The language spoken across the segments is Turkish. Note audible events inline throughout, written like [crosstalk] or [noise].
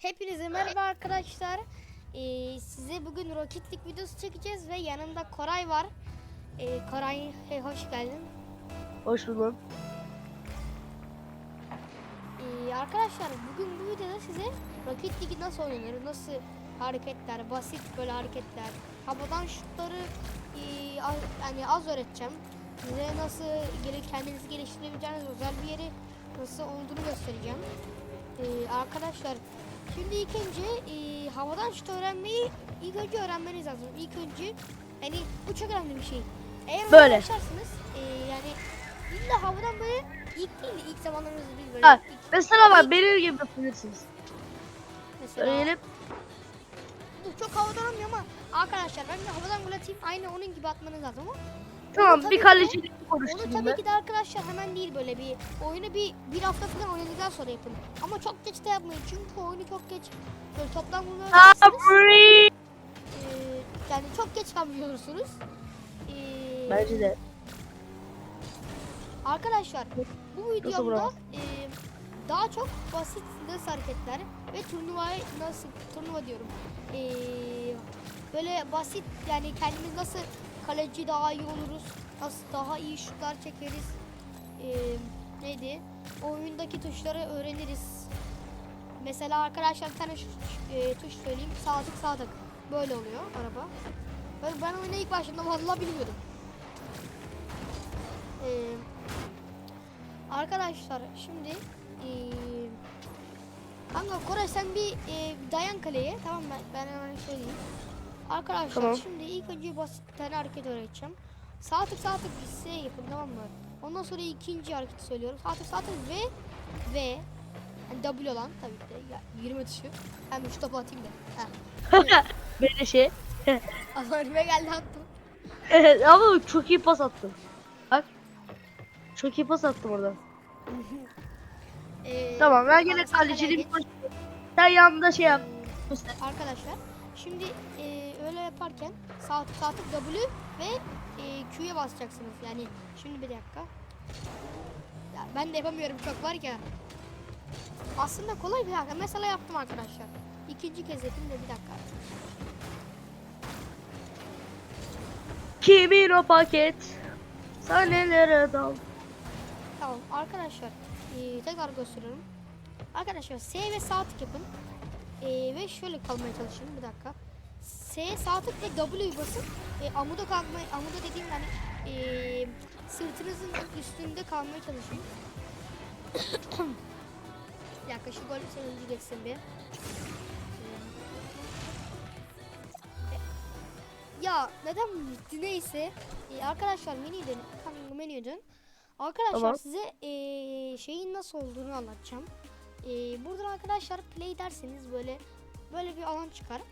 Hepinize merhaba arkadaşlar. Ee, size bugün Rocket League videosu çekeceğiz ve yanımda Koray var. Ee, Koray hey, hoş geldin. Hoş buldum. Ee, arkadaşlar bugün bu videoda size Rocket League nasıl oynanır, nasıl hareketler, basit böyle hareketler, havadan şutları ee, az, yani az öğreteceğim. Size nasıl kendinizi geliştirebileceğiniz özel bir yeri nasıl olduğunu göstereceğim. Ee, arkadaşlar şimdi ilk önce ee, havadan şut öğrenmeyi ilk önce öğrenmeniz lazım. İlk önce hani bu çok önemli bir şey. Eğer Böyle. başlarsanız ee, yani illa havadan böyle ilk değil de ilk zamanlarınızda değil böyle. Ha, ilk- Mesela bak benim gibi yapabilirsiniz. mesela Öğrenip çok havadan olmuyor ama arkadaşlar ben de havadan gol atayım aynı onun gibi atmanız lazım ama tamam tabii bir kalecilik onu konuştum tabii ben. ki de arkadaşlar hemen değil böyle bir oyunu bir bir hafta falan oynadıktan sonra yapın. Ama çok geç de yapmayın çünkü oyunu çok geç böyle toplam öğrenirsiniz. free. Ee, yani çok geç kalmış olursunuz. Ee, Bence de. Arkadaşlar bu videomda e, daha çok basit nasıl hareketler ve turnuvayı nasıl turnuva diyorum. E, böyle basit yani kendimiz nasıl kaleci daha iyi oluruz, daha iyi şutlar çekeriz. E, neydi? Oyundaki tuşları öğreniriz. Mesela arkadaşlar bir şu, e, tuş söyleyeyim. Sağ tık. Böyle oluyor araba. Ben, ben oyuna ilk başladığımda vallahi bilmiyordum. Ee, arkadaşlar şimdi ee, kanka Koray sen bir ee, dayan kaleye tamam mı? Ben hemen söyleyeyim. Arkadaşlar Tamam. şimdi ilk önce basit bir tane hareket öğreteceğim. Sağ tık sağ tık şey yapın tamam mı? Ondan sonra ikinci hareketi söylüyorum. Sağ tık sağ tık ve ve yani W olan tabii ki de ya, yürüme tuşu. Hem şu topu atayım da. [laughs] Böyle şey. [laughs] Ama önüme geldi attım. Evet ama çok iyi pas attım. Bak. Çok iyi pas attım orada. [laughs] Ee, Tamam ben Koray, gene sen yanında şey yap. Ee, Arkadaşlar şimdi e, öyle yaparken sağ tık sağ tık W ve e, Q'ya basacaksınız. Yani şimdi bir dakika. Ya ben de yapamıyorum çok var ya. Aslında kolay bir dakika. Mesela yaptım arkadaşlar. İkinci kez yapayım da bir dakika. Kimin o paket? Sahnelere dal. Tamam arkadaşlar e, tekrar gösteriyorum. Arkadaşlar S ve sağ tık yapın. E, ve şöyle kalmaya çalışın bir dakika. S sağ tık ve W'yu basın. E, amuda kalkmaya, amuda dediğim yani e, sırtınızın üstünde kalmaya çalışın. [coughs] bir dakika şu gol sevinci geçsin bir. E, ya neden bitti neyse. E, arkadaşlar menüden, kanka menüden. Arkadaşlar Tamam. size eee, şeyin nasıl olduğunu anlatacağım. Eee buradan arkadaşlar play derseniz böyle böyle bir alan çıkar.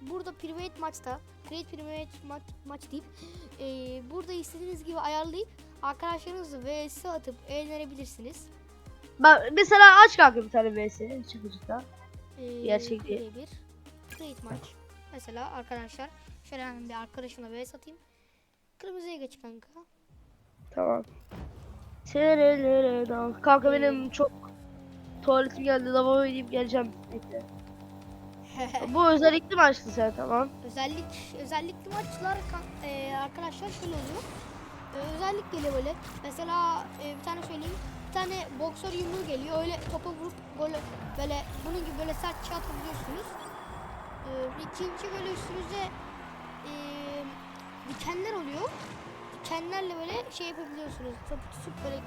Burada private maçta create private maç, maç deyip eee, burada istediğiniz gibi ayarlayıp arkadaşlarınızla vs atıp eğlenebilirsiniz. Bak mesela aç kanka bir tane vs çıkacakta. Eee, Gerçek bir create maç. Mesela arkadaşlar şöyle hemen bir arkadaşımla vs atayım. Kırmızıya geç kanka. Tamam. Kanka benim çok tuvaletim geldi. Lavaboya gidip geleceğim. Bekle. [laughs] Bu özellikle mi açtın sen tamam? Özellik özellikli maçlar e, arkadaşlar şöyle oluyor. E, özellik geliyor böyle. Mesela e, bir tane söyleyeyim. Bir tane boksör yumruğu geliyor. Öyle topa vurup gol böyle bunun gibi böyle sertçe atabiliyorsunuz. E, ikinci böyle üstünüzde e, dikenler oluyor. Dikenlerle böyle şey yapabiliyorsunuz. Topu tutup böyle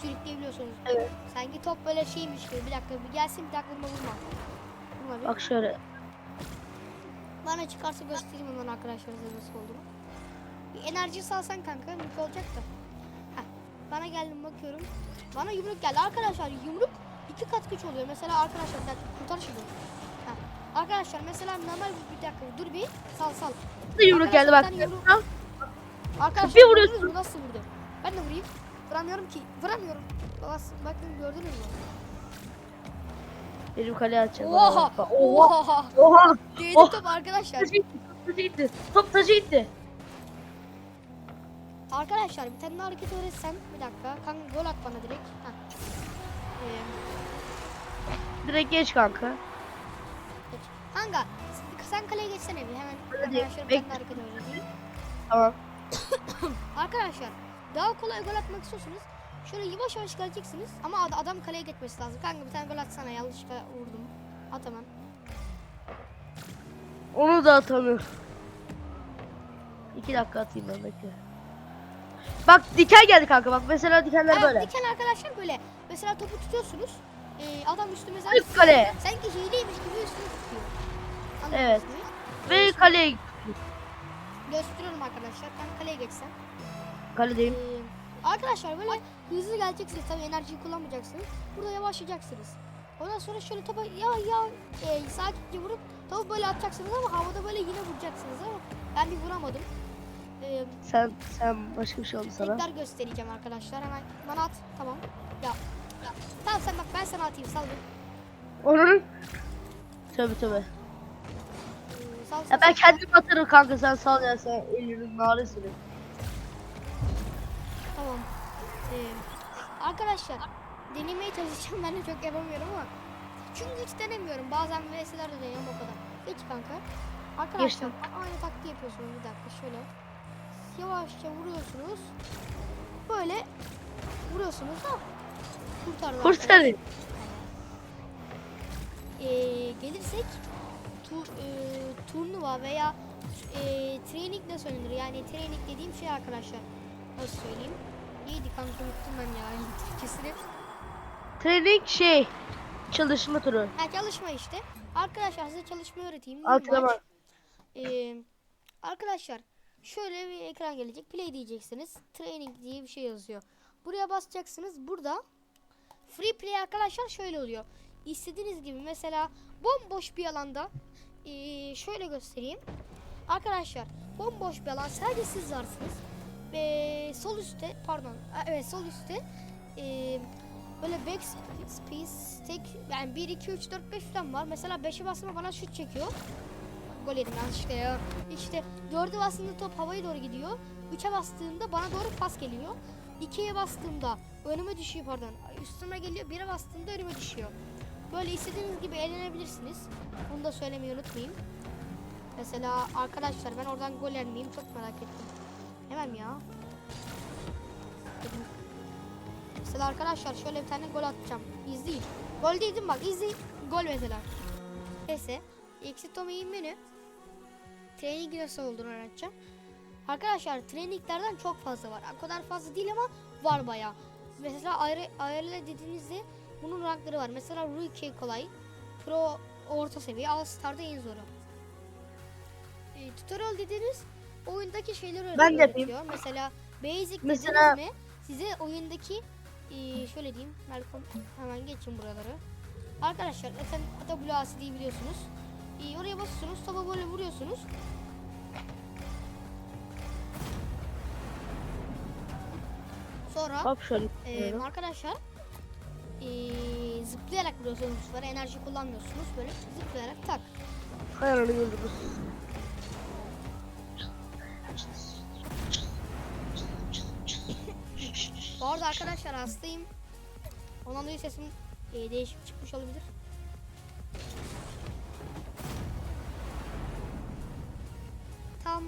sürükleyebiliyorsunuz. Evet. Sanki top böyle şeymiş gibi. Bir dakika bir gelsin bir dakika vurma bir. Bak şöyle. Bana çıkarsa göstereyim hemen arkadaşlar size nasıl olduğunu. Bir enerji salsan kanka mutlu olacak da. Heh, bana geldim bakıyorum. Bana yumruk geldi. Arkadaşlar yumruk iki kat güç oluyor. Mesela arkadaşlar dakika kurtar şunu. Heh, Arkadaşlar mesela normal bir, bir dakika dur bir sal sal. Bir yumruk geldi bak. Yumruk- Arkadaşlar Bir vuruyorsun. nasıl vurdu? Ben de vurayım. Vuramıyorum ki. Vuramıyorum. Bas, bakın gördünüz mü? Benim kaleye atacağım. Oha! Oha! Oha! Oha! Değdi Oh. top arkadaşlar. Taşı. Top taşı gitti. Top taşı gitti. Arkadaşlar bir tane hareket öğretsem bir dakika. Kanka gol at bana direkt. Heh. Ee, Direkt geç kanka. Kanka s- sen kaleye geçsene bir hemen Hadi, arkadaşlarım bekle. ben de hareket öğreteyim. Tamam. [coughs] Arkadaşlar daha kolay gol atmak istiyorsanız şöyle yavaş yavaş geleceksiniz ama ad- adam kaleye geçmesi lazım. Kanka bir tane gol atsana yanlışlıkla vurdum. At hemen. Onu da atamıyorum. İki dakika atayım ben bekle. Bak diken geldi kanka bak mesela dikenler Evet, böyle. diken arkadaşlar böyle. Mesela topu tutuyorsunuz. Ee, adam üstüme sanki, kaleye. sanki hileymiş gibi üstüne tutuyor. Evet. mı? Ve kaleye Gösteriyorum arkadaşlar. Ben kaleye geçsem. kaledeyim. Ee, arkadaşlar böyle hızlı geleceksiniz. Tabii enerjiyi kullanmayacaksınız. Burada yavaşlayacaksınız. Ondan sonra şöyle topa ya ya e, sakince vurup topu böyle atacaksınız ama havada böyle yine vuracaksınız ama ben bir vuramadım. Ee, Sen sen başka bir şey oldu sana. tekrar göstereceğim arkadaşlar. Hemen bana at. Tamam. Ya. ya. Tamam sen bak ben sana atayım. Sal bir. Onun Tövbe tövbe. Ee, sal, sal, Ya ben kendim atarım kanka sen sal ya sen elinin naresini. Tamam. Ee, arkadaşlar denemeye çalışacağım. Ben de çok yapamıyorum ama. Çünkü hiç denemiyorum. Bazen VS'ler de deniyorum o kadar. Geç kanka. Arkadaşlar Geçtim. aynı taktiği yapıyorsunuz. Bir dakika şöyle. Yavaşça vuruyorsunuz. Böyle vuruyorsunuz da kurtardı. Kurtarın. Ee, gelirsek tur, e, turnuva veya e, training nasıl oynanır? Yani training dediğim şey arkadaşlar. Nasıl söyleyeyim? Neydi kanka unuttum ben ya Türkçesini. Training şey çalışma turu. Ha çalışma işte. Arkadaşlar size çalışma öğreteyim. Maç. Ee, arkadaşlar şöyle bir ekran gelecek. Play diyeceksiniz. Training diye bir şey yazıyor. Buraya basacaksınız. Burada free play arkadaşlar şöyle oluyor. İstediğiniz gibi mesela bomboş bir alanda ee, şöyle göstereyim. Arkadaşlar bomboş bir alan sadece siz varsınız. Ve sol üstte pardon evet sol üstte ee, böyle back space tek yani 1 2 3 4 5 falan var. Mesela 5'e bastığımda bana şut çekiyor. Gol yedim yanlışlıkla ya. İşte 4'e bastığımda top havaya doğru gidiyor. 3'e bastığımda bana doğru pas geliyor. 2'ye bastığımda önüme düşüyor pardon. Üstüme geliyor. 1'e bastığımda önüme düşüyor. Böyle istediğiniz gibi eğlenebilirsiniz. Bunu da söylemeyi unutmayın. Mesela arkadaşlar ben oradan gol yer çok merak ettim. Hemen ya. Mesela arkadaşlar şöyle bir tane gol atacağım. İzleyin. Gol değil değil mi? bak izleyin. Gol mesela. Neyse. Exit Tommy'in menü. Training nasıl olduğunu öğreteceğim. Arkadaşlar traininglerden çok fazla var. O kadar fazla değil ama var baya. Mesela ayrı ayarla dediğinizde bunun rankları var. Mesela Rookie kolay. Pro orta seviye. All Star'da en zoru. E, tutorial dediğiniz oyundaki şeyleri Ben de yapayım. öğretiyor. Mesela basic Mesela- ne? Size oyundaki e, şöyle diyeyim. Malcolm hemen geçin buraları. Arkadaşlar zaten WASD'yi biliyorsunuz. E, oraya basıyorsunuz. Topa böyle vuruyorsunuz. Sonra Hop şöyle. yapıyorum. arkadaşlar ee, zıplayarak vuruyorsunuz enerji kullanmıyorsunuz böyle zıplayarak tak. Hayır onu Bu arada arkadaşlar hastayım. Ondan dolayı sesim ee, değişik çıkmış olabilir. Tam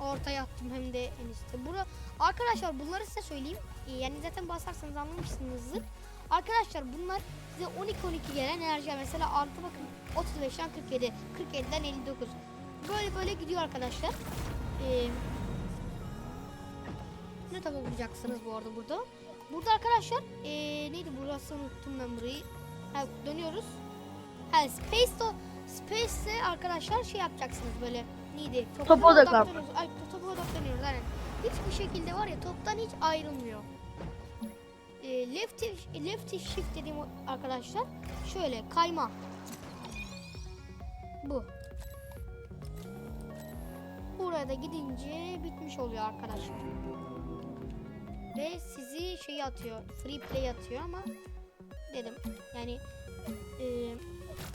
ortaya attım hem de en üstte. Bura, arkadaşlar bunları size söyleyeyim. Ee, yani zaten basarsanız anlamışsınızdır. Arkadaşlar bunlar size 12-12 gelen enerjiler. Mesela artı bakın 35'ten 47, 47'den 59. Böyle böyle gidiyor arkadaşlar. Ee, ne tamamlayacaksınız bu arada burada? Burada arkadaşlar ee, neydi burası unuttum ben burayı. Ha, dönüyoruz. Ha, Space to arkadaşlar şey yapacaksınız böyle neydi? Topa odaklan. odaklanıyoruz. Ay to- topa odaklanıyoruz aynen. Hiçbir şekilde var ya toptan hiç ayrılmıyor. E, left left shift dediğim arkadaşlar şöyle kayma. Bu. Buraya da gidince bitmiş oluyor arkadaşlar. Ve sizi şey atıyor. Free play atıyor ama dedim. Yani e,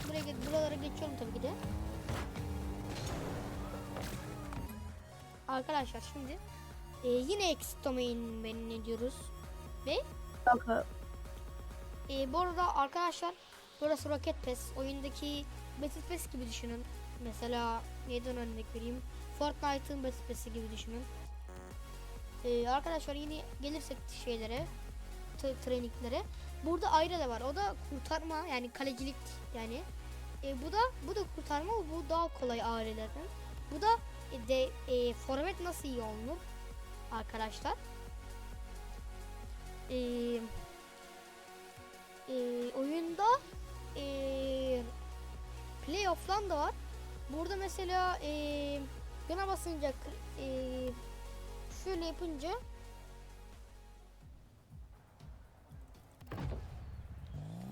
buraya buralara geçiyorum tabii ki de. Arkadaşlar şimdi e, yine exit domain diyoruz. Ve Kanka e, bu arada arkadaşlar Burası Rocket Pass. Oyundaki Battle Pass gibi düşünün. Mesela neyden örnek vereyim? Fortnite'ın Battle Pass'i gibi düşünün. Ee, arkadaşlar yine gelirsek şeylere, training'lere. Burada ayrı da var. O da kurtarma yani kalecilik yani. E, bu da bu da kurtarma bu daha kolay ailelerden. Bu da e, de e, forvet nasıl iyi olunur arkadaşlar. E, e, oyunda e, playoff'lan da var. Burada mesela e, yana basınca e, şöyle yapınca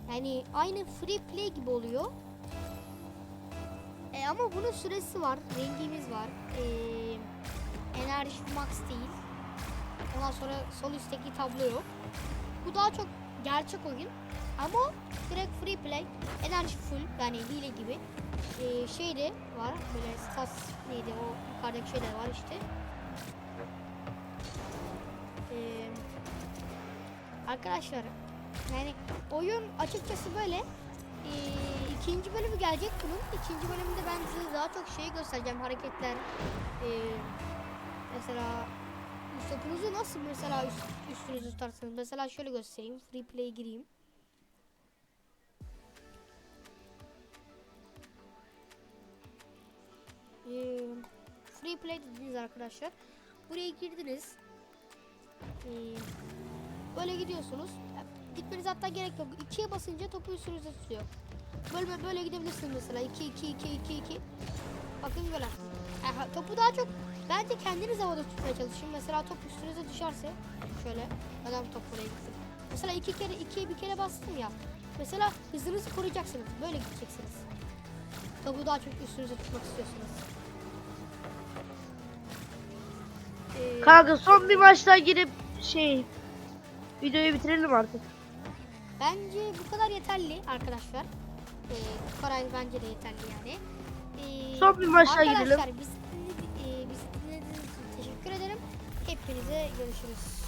yani aynı free play gibi oluyor. E, ama bunun süresi var, rengimiz var. E, enerji max değil. Ondan sonra sol üstteki tablo yok. Bu daha çok gerçek oyun. Ama direkt free play, enerji full yani hile gibi. E, şey de var böyle stats neydi o yukarıdaki şeyler var işte. Arkadaşlar yani oyun açıkçası böyle. Ee, ikinci bölümü gelecek bunun. İkinci bölümde ben size daha çok şey göstereceğim. Hareketler. Ee, mesela topunuzu nasıl mesela üst, üstünüzü tutarsınız. Mesela şöyle göstereyim. Free play gireyim. Ee, free play dediniz arkadaşlar. Buraya girdiniz. Ee, böyle gidiyorsunuz. Gitmeniz hatta gerek yok. İkiye basınca topu üstünüze tutuyor. Böyle böyle gidebilirsiniz mesela. 2 2 2 2 2. Bakın böyle. Aha, topu daha çok bence kendiniz havada tutmaya çalışın. Mesela top üstünüze düşerse şöyle adam top buraya gitsin. Mesela iki kere ikiye bir kere bastım ya. Mesela hızınızı koruyacaksınız. Böyle gideceksiniz. Topu daha çok üstünüze tutmak istiyorsunuz. Ee, Kanka son bir maçtan girip şey videoyu bitirelim artık. Bence bu kadar yeterli arkadaşlar. Ee, bu kadar bence de yeterli yani. Ee, Son bir arkadaşlar, gidelim. Biz, dinledi- e, biz dinlediğiniz için teşekkür ederim. Hepinize görüşürüz.